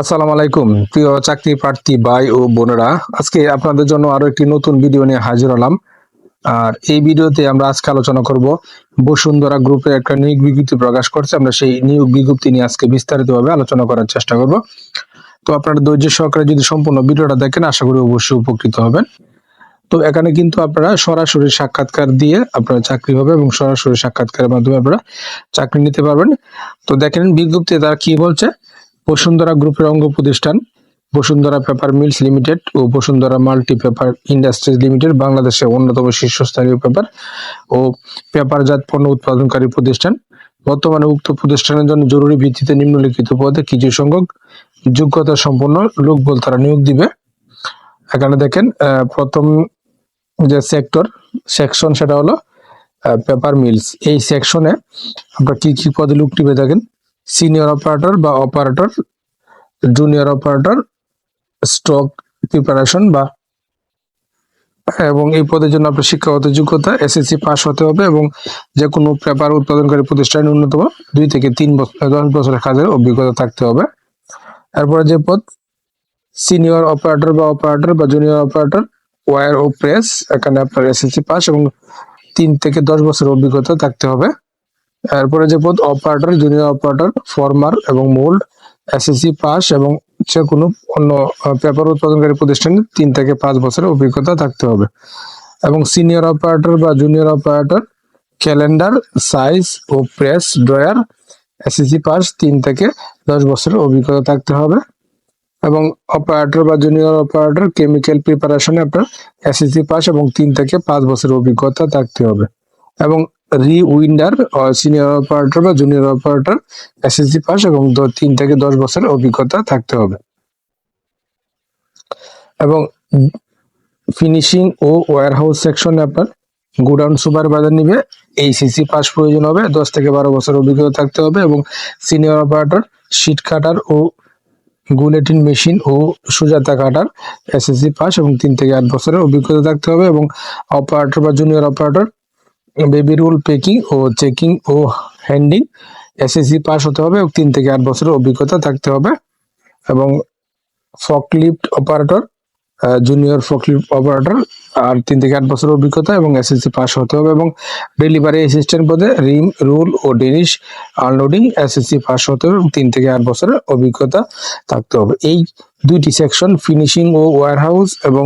আসসালামু আলাইকুম, প্রিয় চাকরি প্রার্থী ভাই ও বোনেরা। আজকে আপনাদের জন্য আরও একটি নতুন ভিডিও নিয়ে হাজির হলাম। আর এই ভিডিওতে আমরা আজকে আলোচনা করব বসুন্ধরা গ্রুপের একটা নিয়োগ বিজ্ঞপ্তি প্রকাশ করছে। আমরা সেই নিয়োগ বিজ্ঞপ্তি নিয়ে আজকে বিস্তারিতভাবে আলোচনা করার চেষ্টা করব। তো আপনারা ধৈর্য সহকারে যদি সম্পূর্ণ ভিডিওটা দেখেন, আশা করি অবশ্যই উপকৃত হবেন। তো এখানে কিন্তু আপনারা সরাসরি সাক্ষাৎকার দিয়ে আপনারা চাকরি হবে এবং সরাসরি সাক্ষাৎকারের মাধ্যমে আপনারা চাকরি নিতে পারবেন। তো দেখেন বিজ্ঞপ্তি তারা কি বলছে। বসুন্ধরা গ্রুপের অঙ্গ প্রতিষ্ঠান, বসুন্ধরা পেপার মিলস লিমিটেড ও Bashundhara multi paper industries limited বাংলাদেশের অন্যতম শীর্ষস্থানীয় পেপার ও পেপারজাত পণ্য উৎপাদনকারী প্রতিষ্ঠান। বর্তমানে উক্ত প্রতিষ্ঠানের জন্য জরুরি ভিত্তিতে নিম্নলিখিত পদে কিছু সংখ্যক যোগ্যতা সম্পন্ন লোক লোকবল তারা নিয়োগ দিবে। এখানে দেখেন প্রথম যে সেক্টর, সেকশন সেটা হলো পেপার মিলস। এই সেকশনে আমরা কি কি পদে লোক টিপে থাকেন সিনিয়র অপারেটর বা operator junior operator stock preparation বা, এবং এই পদের জন্য আপনার শিক্ষাগত যোগ্যতা এসএসসি পাস হতে হবে এবং যে কোনো পেপার উৎপাদনকারী প্রতিষ্ঠানে ন্যূনতম দুই থেকে তিন বছর দশ বছরের কাজের অভিজ্ঞতা থাকতে হবে। এরপরে যে পদ সিনিয়র অপারেটর বা অপারেটর বা জুনিয়র অপারেটর ওয়ার ও প্রেস এখানে আপনার এসএসসি পাস এবং তিন থেকে দশ বছরের অভিজ্ঞতা থাকতে হবে। এরপরে যে পদ অপারেটর জুনিয়র অপারেটর ফর্মার এবং মোল্ড এসএসসি পাস এবং যে কোনো অন্য পেপার উৎপাদনকারী প্রতিষ্ঠানে তিন থেকে পাঁচ বছরের অভিজ্ঞতা থাকতে হবে। এবং সিনিয়র অপারেটর বা জুনিয়র অপারেটর ক্যালেন্ডার সাইজ ও প্রেস ড্রয়ার এসএসসি পাস তিন থেকে দশ বছরের অভিজ্ঞতা থাকতে হবে। এবং অপারেটর বা জুনিয়র অপারেটর কেমিক্যাল প্রিপারেশনে আপনার এসএসসি পাস এবং তিন থেকে পাঁচ বছরের অভিজ্ঞতা থাকতে হবে। এবং রি উইন্ডার সিনিয়র অপারেটর বা জুনিয়র অপারেটর এসএসসি পাস এবং তিন থেকে দশ বছরের অভিজ্ঞতা থাকতে হবে। এবং ফিনিশিং ও ওয়্যারহাউস সেকশনে আপনার গোডাউন সুপারভাইজার নিবে এইসিসি পাস প্রয়োজন হবে, দশ থেকে বারো বছর অভিজ্ঞতা থাকতে হবে এবং সিনিয়র অপারেটর শিট কাটার ও গুলেটিন মেশিন ও সুজাতা কাটার এসএসসি পাস এবং তিন থেকে আট বছরের অভিজ্ঞতা থাকতে হবে এবং অপারেটর বা junior operator baby roll packing ও চেকিং ও হ্যান্ডিং এসএসসি পাস হতে হবে, এবং তিন থেকে আট বছরের অভিজ্ঞতা থাকতে হবে। এবং forklift operator junior forklift operator আর তিন থেকে আট বছরের অভিজ্ঞতা এবং এসএসসি পাস হতে হবে। এবং ডেলিভারি অ্যাসিস্ট্যান্ট পদে রিম রুল ও ডেনিশ আনলোডিং এসএসসি পাস হতে হবে, এবং তিন থেকে আট বছরের অভিজ্ঞতা থাকতে হবে। এই দুইটি সেকশন ফিনিশিং ও ওয়্যারহাউস এবং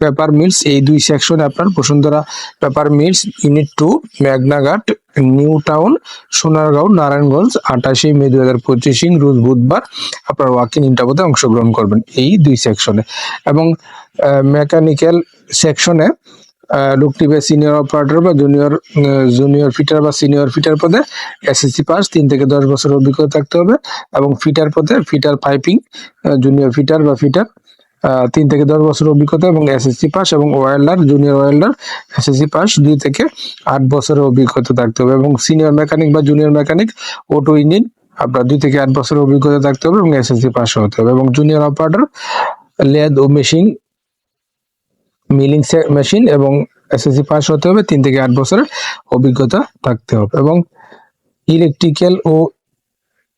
পেপার মিলস এই দুই সেকশনে আপনার Bashundhara paper mills unit two মেঘনাঘাট new town Sonargaon, Narayanganj, আঠাশে মে দু হাজার পঁচিশ রোজ বুধবার আপনার ওয়াকিং ইন্টারভিউতে অংশগ্রহণ করবেন এই দুই সেকশনে এবং মেকানিক্যাল সেকশনে লোক টিপে সিনিয়র অপারেটর বা জুনিয়র জুনিয়র ফিটার বা সিনিয়র ফিটার পদে এসএসসি পাস তিন থেকে দশ বছর অভিজ্ঞতা থাকতে হবে। এবং ফিটার পদে ফিটার পাইপিং জুনিয়র ফিটার বা ফিটার তিন থেকে দশ বছর অভিজ্ঞতা এবং এসএসসি পাস এবং welder junior welder SSC pass দুই থেকে আট বছরের অভিজ্ঞতা থাকতে হবে এবং সিনিয়র মেকানিক বা জুনিয়র মেকানিক অটো ইঞ্জিন আপনার দুই থেকে আট বছরের অভিজ্ঞতা থাকতে হবে এবং এসএসসি পাস হতে হবে এবং জুনিয়র অপারেটর লেদ ও মেশিন মিলিং মেশিন এবং এসএসসি পাস হতে হবে, তিন থেকে আট বছরের অভিজ্ঞতা থাকতে হবে এবং ইলেকট্রিক্যাল ও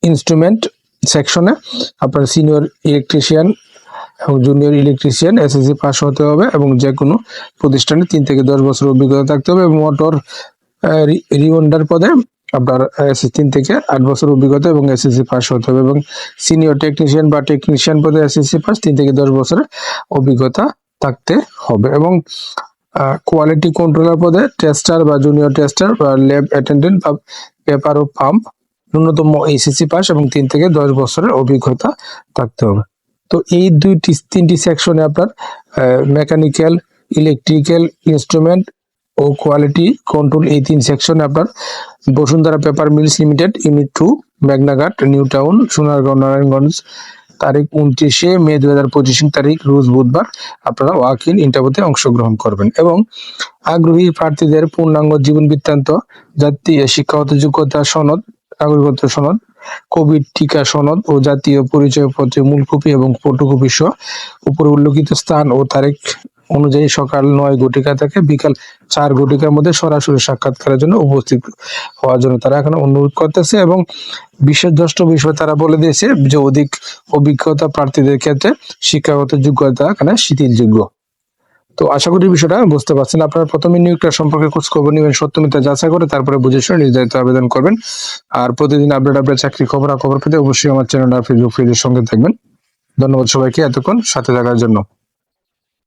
ইনস্ট্রুমেন্ট সেকশনে আপনার সিনিয়র ইলেকট্রিশিয়ান এবং জুনিয়র ইলেকট্রিশিয়ান এসএসসি পাস হতে হবে এবং যে কোনো প্রতিষ্ঠানে তিন থেকে দশ বছর অভিজ্ঞতা থাকতে হবে মোটর রিওন্ডার পদে আপনার এসএস তিন থেকে আট বছর অভিজ্ঞতা এবং এসএসসি পাস হতে হবে এবং সিনিয়র টেকনিশিয়ান বা টেকনিশিয়ান পদে এসএসসি পাস তিন থেকে দশ বছরের অভিজ্ঞতা থাকতে হবে এবং কোয়ালিটি কন্ট্রোলার পদে টেস্টার বা জুনিয়র টেস্টার বা ল্যাব অ্যাটেন্ডেন্ট বা পেপার ও পাম্প ন্যূনতম এইচএসসি পাস এবং তিন থেকে দশ বছরের অভিজ্ঞতা থাকতে হবে। তো এই দুইটি, তিনটি সেকশনে আপনার মেকানিক্যাল ইলেকট্রিক্যাল ইনস্ট্রুমেন্ট ও কোয়ালিটি কন্ট্রোল এই তিন সেকশনে আপনার Bashundhara paper mills limited unit two মেঘনাঘাট new town Sonargaon, Narayanganj, তারিখ উনত্রিশে মে দু হাজার পঁচিশ তারিখ, রোজ বুধবার আপনারা ওয়াক ইন ইন্টারভিউতে অংশগ্রহণ করবেন। এবং আগ্রহী প্রার্থীদের পূর্ণাঙ্গ জীবন বৃত্তান্ত, জাতীয় শিক্ষাগত যোগ্যতা সনদ, নাগরিকত্ব সনদ কোভিড টিকা সনদ ও জাতীয় পরিচয়পত্রের মূল কপি এবং ফটোকপি সহ উপরে উল্লেখিত স্থান ও তারিখ অনুযায়ী সকাল নয় ঘটিকা থেকে বিকাল চার ঘটিকার মধ্যে সরাসরি সাক্ষাৎকারের জন্য উপস্থিত হওয়ার জন্য তারা এখন অনুরোধ করতেছে এবং বিশেষ দ্রষ্ট বিষয়ে তারা বলে দিয়েছে যে অধিক অভিজ্ঞতা প্রার্থীদের ক্ষেত্রে শিক্ষাগত যোগ্যতা এখানে শিথিলযোগ্য। তো আশা করি বিষয়টা বুঝতে পারছেন। আপনারা প্রথমে নিয়োগটা সম্পর্কে খোঁজ খবর নেবেন সত্যমিতা যাচাই করে তারপরে বুঝে শুনে নির্ধারিত আবেদন করবেন। আর প্রতিদিন আপডেট আপডেট চাকরি খবর খবর পেতে অবশ্যই আমার চ্যানেল আর ফেসবুক পেজের সঙ্গে থাকবেন। ধন্যবাদ সবাইকে এতক্ষণ সাথে থাকার জন্য।